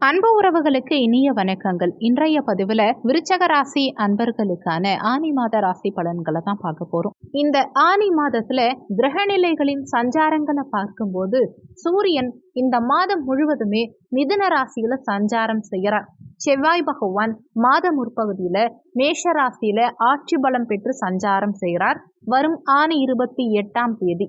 அன்பு உறவுகளுக்கு இனிய வணக்கங்கள். இன்றைய பதிவில் விருச்சக ராசி அன்பர்களுக்கான ஆனி மாத ராசி பலன்களை தான் பார்க்க போகிறோம் இந்த ஆனி மாதத்தில் கிரகநிலைகளின் சஞ்சாரங்களை பார்க்கும்போது சூரியன் இந்த மாதம் முழுவதுமே மிதுன ராசியில் சஞ்சாரம் செய்கிறார் செவ்வாய் பகவான் மாத முற்பகுதியில் மேஷ ராசியில் ஆட்சி பலம் பெற்று சஞ்சாரம் செய்கிறார் வரும் ஆணி இருபத்தி எட்டாம் தேதி.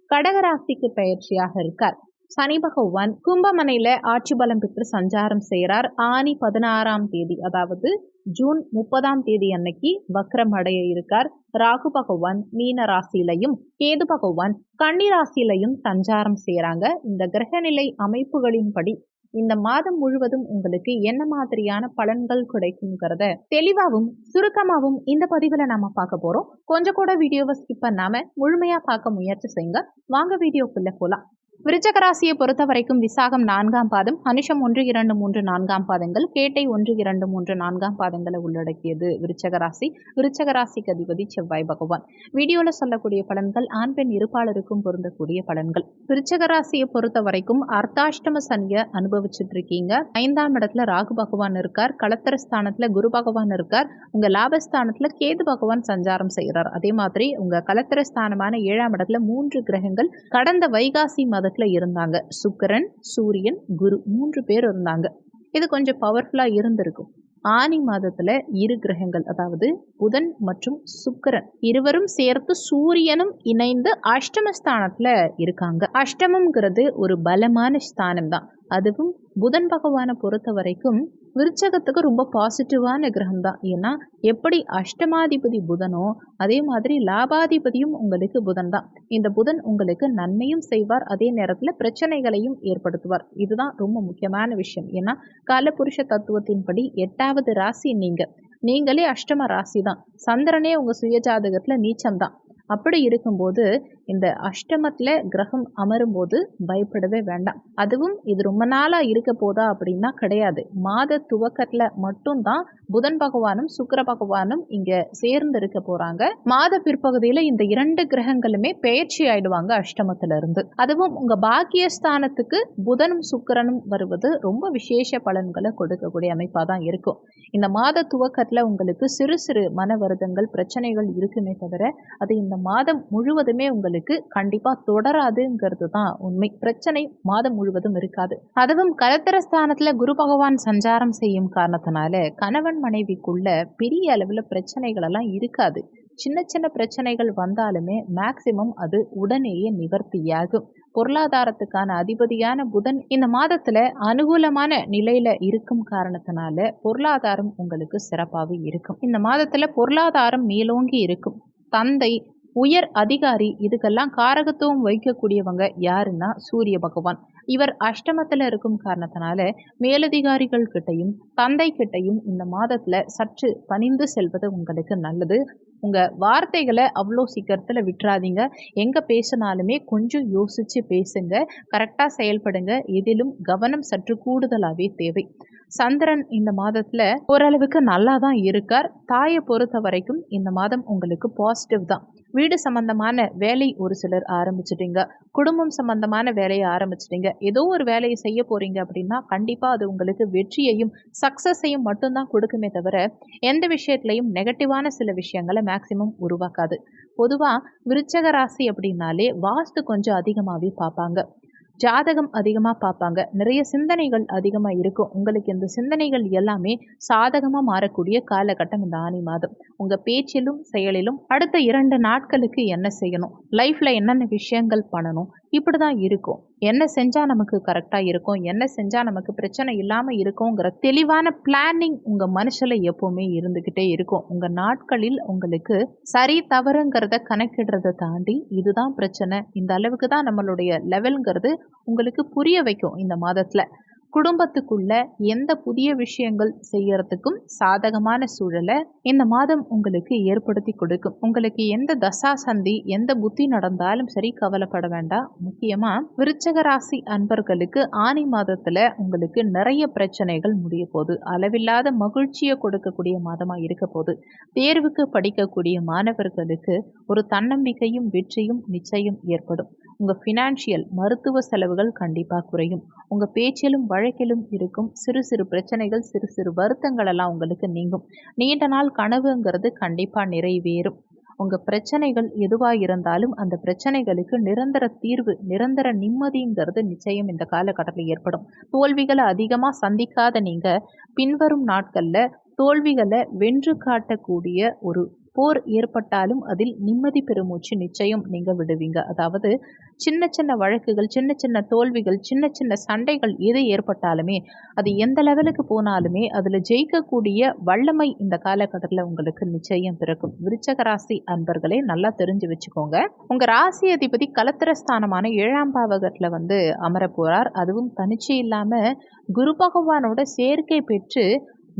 கடகராசிக்கு பயிற்சியாக இருக்கார். சனி பகவான் கும்பமனையில ஆட்சி பலம் பெற்று சஞ்சாரம் செய்கிறார். ஆனி பதினாறாம் தேதி அதாவது ஜூன் முப்பதாம் தேதி அன்னைக்கு வக்ரம் அடைய இருக்கார். ராகு பகவான் மீன ராசியிலையும் கேது பகவான் கன்னி ராசியிலையும் சஞ்சாரம் செய்கிறாங்க. இந்த கிரகநிலை அமைப்புகளின்படி இந்த மாதம் முழுவதும் உங்களுக்கு என்ன மாதிரியான பலன்கள் கிடைக்குங்கிறத தெளிவாகவும் சுருக்கமாகவும் இந்த பதிவில் நாம பார்க்க போறோம். கொஞ்சம் கூட வீடியோவை ஸ்கிப் பண்ணாம முழுமையா பார்க்க முயற்சி செய்யுங்க. வாங்க வீடியோக்குள்ள போலாம். விருச்சகராசியை பொறுத்த வரைக்கும் விசாகம் நான்காம் பாதம் அனுஷம் ஒன்று இரண்டு மூன்று நான்காம் பாதங்கள் கேட்டை ஒன்று இரண்டு மூன்று நான்காம் பாதங்களை உள்ளடக்கியது விருச்சகராசி. விருச்சகராசிக்கு அதிபதி செவ்வாய் பகவான். வீடியோவில் சொல்லக்கூடிய பலன்கள் ஆண் பெண் இருப்பாளருக்கும் பொருந்தக்கூடிய பலன்கள். விருச்சகராசியை பொறுத்த வரைக்கும் அர்த்தாஷ்டம சனியை அனுபவிச்சுட்டு இருக்கீங்க ஐந்தாம் இடத்துல ராகு பகவான் இருக்கார். களத்திர ஸ்தானத்துல குரு பகவான் இருக்கார். உங்க லாபஸ்தானத்துல கேது பகவான் சஞ்சாரம் செய்கிறார் அதே மாதிரி உங்க களத்திர ஸ்தானமான ஏழாம் இடத்துல மூன்று கிரகங்கள் கடந்த வைகாசி மத மாதத்தில் இருந்தாங்க. சுக்கரன் சூரியன் குரு மூன்று பேர் இருந்தாங்க. இது கொஞ்சம் பவர்ஃபுல்லாக இருந்திருக்கும். ஆனி மாதத்துல இரு கிரகங்கள் அதாவது புதன் மற்றும் சுக்கரன் இருவரும் சேர்த்து சூரியனும் இணைந்து அஷ்டமஸ்தானத்துல இருக்காங்க. அஷ்டமம்ங்கிறது ஒரு பலமான ஸ்தானம் தான் அதுவும் புதன் பகவானை பொறுத்த வரைக்கும் விருச்சகத்துக்கு ரொம்ப பாசிட்டிவான கிரகம் தான் ஏன்னா எப்படி அஷ்டமாதிபதி புதனோ அதே மாதிரி லாபாதிபதியும் உங்களுக்கு புதன் தான் இந்த புதன் உங்களுக்கு நன்மையும் செய்வார் அதே நேரத்தில் பிரச்சனைகளையும் ஏற்படுத்துவார். இதுதான் ரொம்ப முக்கியமான விஷயம். ஏன்னா காலபுருஷ தத்துவத்தின்படி எட்டாவது ராசி நீங்க. நீங்களே அஷ்டம ராசி தான் சந்திரனே உங்க சுயஜாதகத்துல நீச்சம் தான் அப்படி இருக்கும்போது இந்த அஷ்டமத்தில் கிரகம் அமரும்போது பயப்படவே வேண்டாம். அதுவும் இது ரொம்ப நாளாக இருக்க போதா அப்படின்னா கிடையாது. மாத துவக்கத்தில் மட்டும்தான் புதன் பகவானும் சுக்கர பகவானும் இங்கே சேர்ந்து இருக்க போகிறாங்க மாத பிற்பகுதியில் இந்த இரண்டு கிரகங்களுமே பெயர்ச்சி ஆயிடுவாங்க அஷ்டமத்திலிருந்து அதுவும் உங்கள் பாக்கியஸ்தானத்துக்கு புதனும் சுக்கரனும் வருவது ரொம்ப விசேஷ பலன்களை கொடுக்கக்கூடிய அமைப்பாக தான் இருக்கும். இந்த மாத துவக்கத்தில் உங்களுக்கு சிறு சிறு மன வருதங்கள் பிரச்சனைகள் இருக்குமே தவிர அது இந்த மாதம் முழுவதுமே உங்களுக்கு உங்களுக்கு கண்டிப்பா தொடராதுங்கிறது தான் உண்மை. பிரச்சனை மாதம் முழுவதும் இருக்காது. அதுவும் கலத்திரஸ்தானத்துல குரு பகவான் சஞ்சாரம் செய்யும் காரணத்தினால கணவன் மனைவிக்குள்ள பெரிய அளவில் பிரச்சனைகள் எல்லாம் இருக்காது. சின்ன சின்ன பிரச்சனைகள் வந்தாலுமே மேக்சிமம் அது உடனேயே நிவர்த்தியாகும். பொருளாதாரத்துக்கான அதிபதியான புதன் இந்த மாதத்துல அனுகூலமான நிலையில இருக்கும் காரணத்தினால பொருளாதாரம் உங்களுக்கு சிறப்பாக இருக்கும். இந்த மாதத்துல பொருளாதாரம் மேலோங்கி இருக்கும். தந்தை உயர் அதிகாரி இதுக்கெல்லாம் காரகத்துவம் வகிக்கக்கூடியவங்க யாருன்னா சூரிய பகவான். இவர் அஷ்டமத்தில் இருக்கும் காரணத்தினால மேலதிகாரிகள் கிட்டையும் தந்தை கிட்டையும் இந்த மாதத்துல சற்று பணிந்து செல்வது உங்களுக்கு நல்லது. உங்கள் வார்த்தைகளை அவ்வளோ சீக்கிரத்தில் விட்டுறாதீங்க. எங்கே பேசினாலுமே கொஞ்சம் யோசித்து பேசுங்க. கரெக்டாக செயல்படுங்க. எதிலும் கவனம் சற்று கூடுதலாகவே தேவை. சந்திரன் இந்த மாதத்தில் ஓரளவுக்கு நல்லா தான் இருக்கார். தாயை பொறுத்த வரைக்கும் இந்த மாதம் உங்களுக்கு பாசிட்டிவ் தான். வீடு சம்பந்தமான வேலை ஒரு சிலர் ஆரம்பிச்சிட்டீங்க. குடும்பம் சம்பந்தமான வேலையை ஆரம்பிச்சிட்டீங்க. ஏதோ ஒரு வேலையை செய்ய போறீங்க அப்படின்னா கண்டிப்பாக அது உங்களுக்கு வெற்றியையும் சக்ஸஸையும் மட்டும்தான் கொடுக்குமே தவிர எந்த விஷயத்துலையும் நெகட்டிவான சில விஷயங்களை மேக்சிமம் உருவாக்காது. பொதுவாக விருச்சக ராசி அப்படின்னாலே வாஸ்து கொஞ்சம் அதிகமாகவே பார்ப்பாங்க. ஜாதகம் அதிகமாக பார்ப்பாங்க. நிறைய சிந்தனைகள் அதிகமாக இருக்கும். உங்களுக்கு இந்த சிந்தனைகள் எல்லாமே சாதகமாக மாறக்கூடிய காலகட்டம் இந்த ஆணி மாதம். உங்கள் பேச்சிலும் செயலிலும் அடுத்த இரண்டு நாட்களுக்கு என்ன செய்யணும்? லைஃப்பில் என்னென்ன விஷயங்கள் பண்ணணும்? இப்படி தான் இருக்கும். என்ன செஞ்சால் நமக்கு கரெக்டாக இருக்கும்? என்ன செஞ்சால் நமக்கு பிரச்சனை இல்லாமல் இருக்குங்கிற தெளிவான பிளானிங் உங்கள் மனுஷில் எப்போவுமே இருந்துக்கிட்டே இருக்கும். உங்கள் நாட்களில் உங்களுக்கு சரி தவறுங்கிறத கணக்கிடுறத தாண்டி இதுதான் பிரச்சனை. இந்த அளவுக்கு தான் நம்மளுடைய லெவலுங்கிறது உங்களுக்கு புரிய வைக்கும் இந்த மாதத்தில். குடும்பத்துக்குள்ள எந்த புதிய விஷயங்கள் செய்யறதுக்கும் சாதகமான சூழலை இந்த மாதம் உங்களுக்கு ஏற்படுத்தி கொடுக்கும். உங்களுக்கு எந்த தசா சந்தி எந்த புத்தி நடந்தாலும் சரி கவலைப்பட வேண்டாம். முக்கியமா விருச்சக ராசி அன்பர்களுக்கு ஆனி மாதத்துல உங்களுக்கு நிறைய பிரச்சனைகள் முடிய போகுது. அளவில்லாத மகிழ்ச்சியை கொடுக்கக்கூடிய மாதமா இருக்க போகுது. தேர்வுக்கு படிக்கக்கூடிய மாணவர்களுக்கு ஒரு தன்னம்பிக்கையும் வெற்றியும் நிச்சயம் ஏற்படும். உங்கள் ஃபினான்ஷியல் மருத்துவ செலவுகள் கண்டிப்பாக குறையும். உங்கள் பேச்சிலும் வழக்கிலும் இருக்கும் சிறு சிறு பிரச்சனைகள் சிறு சிறு வருத்தங்களெல்லாம் உங்களுக்கு நீங்கும். நீண்ட நாள் கனவுங்கிறது கண்டிப்பாக நிறைவேறும். உங்கள் பிரச்சனைகள் எதுவாக இருந்தாலும் அந்த பிரச்சனைகளுக்கு நிரந்தர தீர்வு நிரந்தர நிம்மதிங்கிறது நிச்சயம் இந்த காலகட்டத்தில் ஏற்படும். தோல்விகளை அதிகமாக சந்திக்காத நீங்கள் பின்வரும் நாட்களில் தோல்விகளை வென்று காட்டக்கூடிய ஒரு போர் ஏற்பட்டாலும் அதில் நிம்மதி பெருமூச்சு நிச்சயம் நீங்கள் விடுவீங்க. அதாவது சின்ன சின்ன வழக்குகள் சின்ன சின்ன தோல்விகள் சின்ன சின்ன சண்டைகள் எது ஏற்பட்டாலுமே அது எந்த லெவலுக்கு போனாலுமே அதில் ஜெயிக்கக்கூடிய வல்லமை இந்த காலகட்டத்தில் உங்களுக்கு நிச்சயம் பிறக்கும். விருச்சக ராசி அன்பர்களே நல்லா தெரிஞ்சு வச்சுக்கோங்க. உங்கள் ராசி அதிபதி கலத்திரஸ்தானமான ஏழாம் பாவகத்தில் வந்து அமரப்போகிறார் அதுவும் தனிச்சு இல்லாமல் குரு பகவானோட சேர்க்கை பெற்று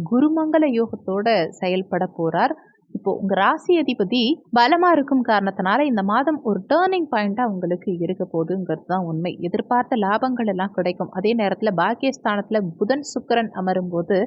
குருமங்கல யோகத்தோட செயல்பட போகிறார் இப்போ உங்க ராசி அதிபதி பலமா இருக்கும் காரணத்தினால இந்த மாதம் ஒரு டேர்னிங் பாயிண்டா உங்களுக்கு இருக்க போகுதுங்கிறது தான் உண்மை. எதிர்பார்த்த லாபங்கள் எல்லாம் கிடைக்கும். அதே நேரத்தில் பாக்கியஸ்தானத்துல புதன் சுக்கரன் அமரும் போது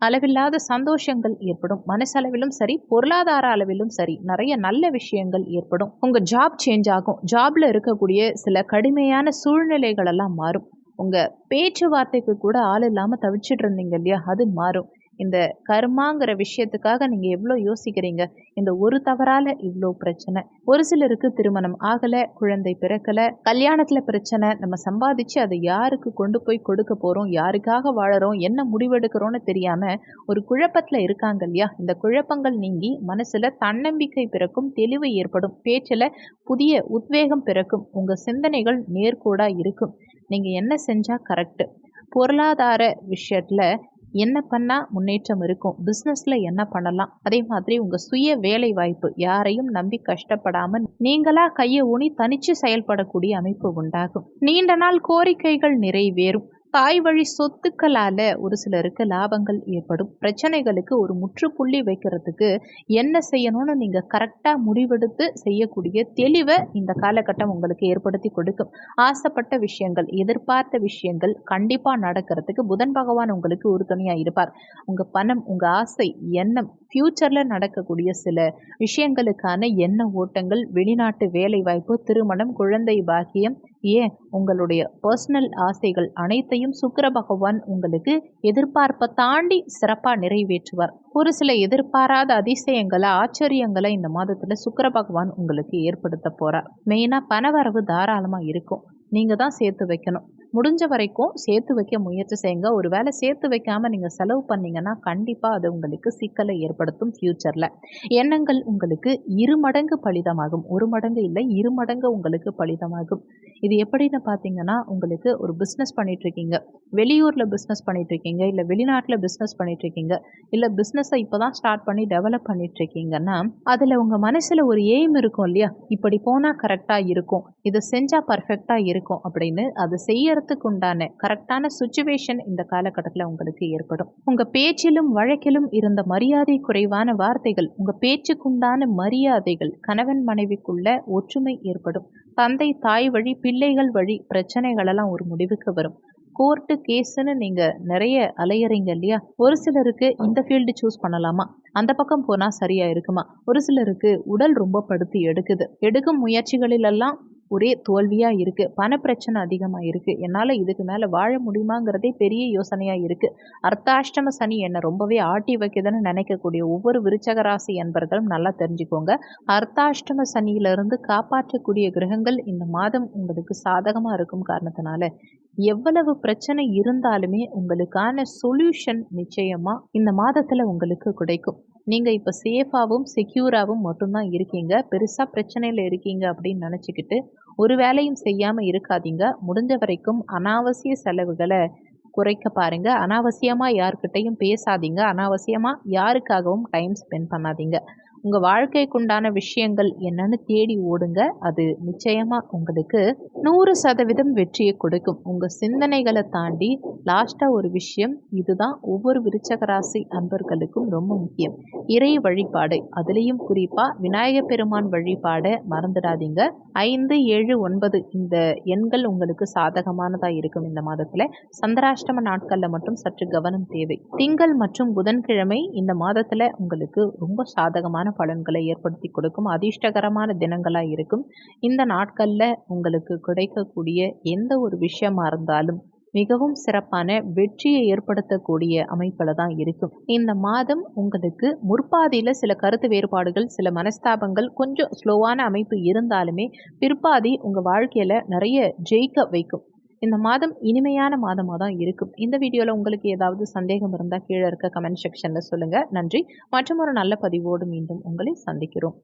அளவில்லாத சந்தோஷங்கள் ஏற்படும். மனசளவிலும் சரி பொருளாதார அளவிலும் சரி நிறைய நல்ல விஷயங்கள் ஏற்படும். உங்க ஜாப் சேஞ்ச் ஆகும். ஜாப்ல இருக்கக்கூடிய சில கடுமையான சூழ்நிலைகள் எல்லாம் மாறும். உங்க பேச்சுவார்த்தைக்கு கூட ஆள் இல்லாம தவிச்சிட்டு இருந்தீங்க இல்லையா? அது மாறும். இந்த கர்மாங்கிற விஷயத்துக்காக நீங்கள் எவ்வளோ யோசிக்கிறீங்க? இந்த ஒரு தவறால் இவ்வளோ பிரச்சனை. ஒரு சிலருக்கு திருமணம் ஆகலை குழந்தை பிறக்கலை கல்யாணத்தில் பிரச்சனை நம்ம சம்பாதிச்சு அதை யாருக்கு கொண்டு போய் கொடுக்க போகிறோம் யாருக்காக வாழறோம் என்ன முடிவெடுக்கிறோன்னு தெரியாமல் ஒரு குழப்பத்தில் இருக்காங்க இல்லையா? இந்த குழப்பங்கள் நீங்கி மனசில் தன்னம்பிக்கை பிறக்கும் தெளிவு ஏற்படும் பேச்சில் புதிய உத்வேகம் பிறக்கும் உங்கள் சிந்தனைகள் நேர்கோடாக இருக்கும். நீங்கள் என்ன செஞ்சால் கரெக்டு பொருளாதார விஷயத்தில் என்ன பண்ணால் முன்னேற்றம் இருக்கும்? பிஸ்னஸில் என்ன பண்ணலாம்? அதே மாதிரி உங்கள் சுய வேலை வாய்ப்பு யாரையும் நம்பி கஷ்டப்படாமல் நீங்களாக கையை ஊனி தனித்து செயல்படக்கூடிய அமைப்பு உண்டாகும். நீண்ட நாள் கோரிக்கைகள் நிறைவேறும். தாய் வழி சொத்துக்களால் ஒரு சிலருக்கு லாபங்கள் ஏற்படும். பிரச்சனைகளுக்கு ஒரு முற்றுப்புள்ளி வைக்கிறதுக்கு என்ன செய்யணும்னு நீங்கள் கரெக்டாக முடிவெடுத்து செய்யக்கூடிய தெளிவை இந்த காலகட்டம் உங்களுக்கு ஏற்படுத்தி கொடுக்கும். ஆசைப்பட்ட விஷயங்கள் எதிர்பார்த்த விஷயங்கள் கண்டிப்பாக நடக்கிறதுக்கு புதன் பகவான் உங்களுக்கு உறுதுணையாக இருப்பார். உங்கள் பணம் உங்கள் ஆசை எண்ணம் ஃப்யூச்சரில் நடக்கக்கூடிய சில விஷயங்களுக்கான எண்ண ஓட்டங்கள் வெளிநாட்டு வேலைவாய்ப்பு திருமணம் குழந்தை பாக்கியம் ஏன் உங்களுடைய பர்சனல் ஆசைகள் அனைத்தையும் சுக்கர பகவான் உங்களுக்கு எதிர்பார்ப்பை தாண்டி சிறப்பாக நிறைவேற்றுவார். ஒரு சில எதிர்பாராத அதிசயங்களை ஆச்சரியங்களை இந்த மாதத்தில் சுக்கர பகவான் உங்களுக்கு ஏற்படுத்த போகிறார் மெயினாக பணவரவு தாராளமாக இருக்கும். நீங்கள் தான் சேர்த்து வைக்கணும். முடிஞ்ச வரைக்கும் சேர்த்து வைக்க முயற்சி செய்யுங்க. ஒரு வேளை சேர்த்து வைக்காமல் நீங்கள் செலவு பண்ணீங்கன்னா கண்டிப்பாக அது உங்களுக்கு சிக்கலை ஏற்படுத்தும் ஃப்யூச்சரில் எண்ணங்கள் உங்களுக்கு இரு மடங்கு பலிதமாகும். ஒரு மடங்கு இல்லை இரு மடங்கு உங்களுக்கு பலிதமாகும். இது எப்படின்னு பார்த்தீங்கன்னா உங்களுக்கு ஒரு பிஸ்னஸ் பண்ணிகிட்ருக்கீங்க வெளியூரில் பிஸ்னஸ் பண்ணிகிட்ருக்கீங்க இல்லை வெளிநாட்டில் பிஸ்னஸ் பண்ணிகிட்ருக்கீங்க இல்லை பிஸ்னஸை இப்போ தான் ஸ்டார்ட் பண்ணி டெவலப் பண்ணிகிட்ருக்கீங்கன்னா அதில் உங்கள் மனசில் ஒரு எய்ம் இருக்கும் இல்லையா? இப்படி போனால் கரெக்டாக இருக்கும். இதை செஞ்சால் பர்ஃபெக்டாக இருக்கும் அப்படின்னு அதை செய்யறதுக்கு உண்டான கரெக்டான சுச்சுவேஷன் இந்த காலகட்டத்தில் உங்களுக்கு ஏற்படும். உங்கள் பேச்சிலும் வழக்கிலும் இருந்த மரியாதை குறைவான வார்த்தைகள் உங்கள் பேச்சுக்குண்டான மரியாதைகள் கணவன் மனைவிக்குள்ள ஒற்றுமை ஏற்படும். தந்தை தாய் வழி பிள்ளைகள் வழி பிரச்சனைகளெல்லாம் ஒரு முடிவுக்கு வரும். கோர்ட்டு கேஸுன்னு நீங்கள் நிறைய அலையறீங்க இல்லையா? ஒரு சிலருக்கு இந்த ஃபீல்டு சூஸ் பண்ணலாமா? அந்த பக்கம் போனால் சரியாக இருக்குமா? ஒரு சிலருக்கு உடல் ரொம்ப படுத்தி எடுக்குது. எடுக்கும் முயற்சிகளிலெல்லாம் ஒரே தோல்வியாக இருக்குது பணப்பிரச்சனை அதிகமாக இருக்குது என்னால் இதுக்கு மேலே வாழ முடியுமாங்கிறதே பெரிய யோசனையாக இருக்குது அர்த்தாஷ்டம சனி என்னை ரொம்பவே ஆட்டி வைக்குதுன்னு நினைக்கக்கூடிய ஒவ்வொரு விருச்சக ராசி என்பர்களும் நல்லா தெரிஞ்சுக்கோங்க. அர்த்தாஷ்டம சனியிலிருந்து காப்பாற்றக்கூடிய கிரகங்கள் இந்த மாதம் உங்களுக்கு சாதகமாக இருக்கும் காரணத்தினால. எவ்வளவு பிரச்சனை இருந்தாலுமே உங்களுக்கான சொல்யூஷன் நிச்சயமாக இந்த மாதத்தில் உங்களுக்கு கிடைக்கும். நீங்கள் இப்போ சேஃபாகவும் செக்யூராகவும் மட்டும்தான் இருக்கீங்க. பெருசாக பிரச்சனையில் இருக்கீங்க அப்படின்னு நினச்சிக்கிட்டு ஒரு வேலையும் செய்யாமல் இருக்காதீங்க. முடிஞ்ச வரைக்கும் அனாவசிய செலவுகளை குறைக்க பாருங்கள் அனாவசியமாக யார்கிட்டையும் பேசாதீங்க. அனாவசியமாக யாருக்காகவும் டைம் ஸ்பெண்ட் பண்ணாதீங்க. உங்கள் வாழ்க்கைக்குண்டான விஷயங்கள் என்னன்னு தேடி ஓடுங்க. அது நிச்சயமாக உங்களுக்கு நூறு சதவீதம் வெற்றியை கொடுக்கும். உங்கள் சிந்தனைகளை தாண்டி லாஸ்ட்டாக ஒரு விஷயம் இதுதான். ஒவ்வொரு விருச்சகராசி அன்பர்களுக்கும் ரொம்ப முக்கியம். இறை வழிபாடு. அதுலேயும் குறிப்பாக விநாயகப் பெருமான் வழிபாடை மறந்துடாதீங்க. ஐந்து ஏழு ஒன்பது இந்த எண்கள் உங்களுக்கு சாதகமானதாக இருக்கும் இந்த மாதத்தில். சந்திராஷ்டம நாட்களில் மட்டும் சற்று கவனம் தேவை. திங்கள் மற்றும் புதன்கிழமை இந்த மாதத்தில் உங்களுக்கு ரொம்ப சாதகமான பலன்களை ஏற்படுத்தி கொடுக்கும். அதிர்ஷ்டகரமான தினங்களாக இருக்கும். இந்த நாட்களில் உங்களுக்கு கிடைக்கக்கூடிய எந்த ஒரு விஷயமா இருந்தாலும் மிகவும் சிறப்பான வெற்றியை ஏற்படுத்தக்கூடிய அமைப்பில் தான் இருக்கும். இந்த மாதம் உங்களுக்கு முற்பாதியில் சில கருத்து வேறுபாடுகள் சில மனஸ்தாபங்கள் கொஞ்சம் ஸ்லோவான அமைப்பு இருந்தாலுமே பிற்பாதி உங்கள் வாழ்க்கையில் நிறைய ஜெயிக்க வைக்கும். இந்த மாதம் இனிமையான மாதமாக தான் இருக்கும். இந்த வீடியோவில் உங்களுக்கு ஏதாவது சந்தேகம் இருந்தால் கீழே இருக்க கமெண்ட் செக்ஷனில் சொல்லுங்கள் நன்றி. மற்றும் ஒரு நல்ல பதிவோடு மீண்டும் உங்களை சந்திக்கிறோம்.